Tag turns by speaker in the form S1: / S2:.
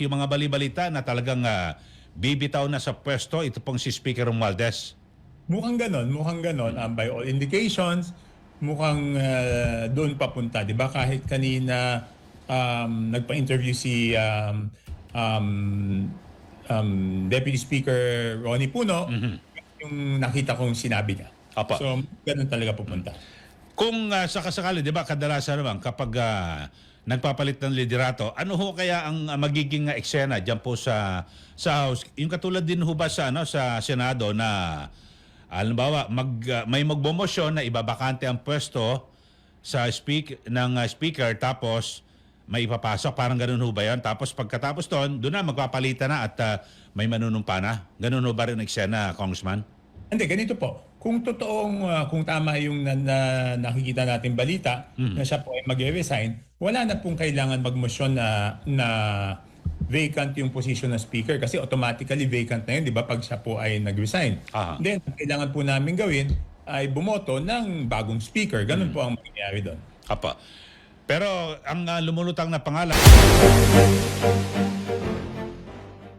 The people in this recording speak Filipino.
S1: yung mga balibalita na talagang ah, bibitaw na sa pwesto ito pong si Speaker Romualdez.
S2: Mukhang ganon, mukhang ganon. Um, by all indications, mukhang ah, doon papunta. Di ba kahit kanina um, nagpa-interview si um, um, um, Deputy Speaker Ronnie Puno, yung nakita kong sinabi niya.
S1: Apa.
S2: So, ganun talaga pupunta.
S1: Kung uh, sakasakali, di ba, kadalasan naman kapag ah, nagpapalit ng liderato, ano ho kaya ang ah, magiging ah, eksena diyan po sa sa House? Yung katulad din ho ba sa ano sa Senado na halimbawa mag ah, may magbomosyon na ibabakante ang pwesto sa speak ng ah, speaker tapos may ipapasok parang ganun ho ba yan? Tapos pagkatapos doon, doon na magpapalitan na at ah, may manunumpa na. Ganun ho ba rin eksena, Congressman?
S2: Hindi, ganito po. Kung totoong, ah, kung tama yung na, na- nakikita natin balita na siya po ay mag-resign, wala na pong kailangan magmosyon na, na vacant yung position ng speaker kasi automatically vacant na yun, di ba, pag siya po ay nag-resign.
S1: Aha.
S2: Then, ang kailangan po namin gawin ay bumoto ng bagong speaker. Ganun po ang mangyayari doon.
S1: Apa. Pero ang ah, lumulutang na pangalan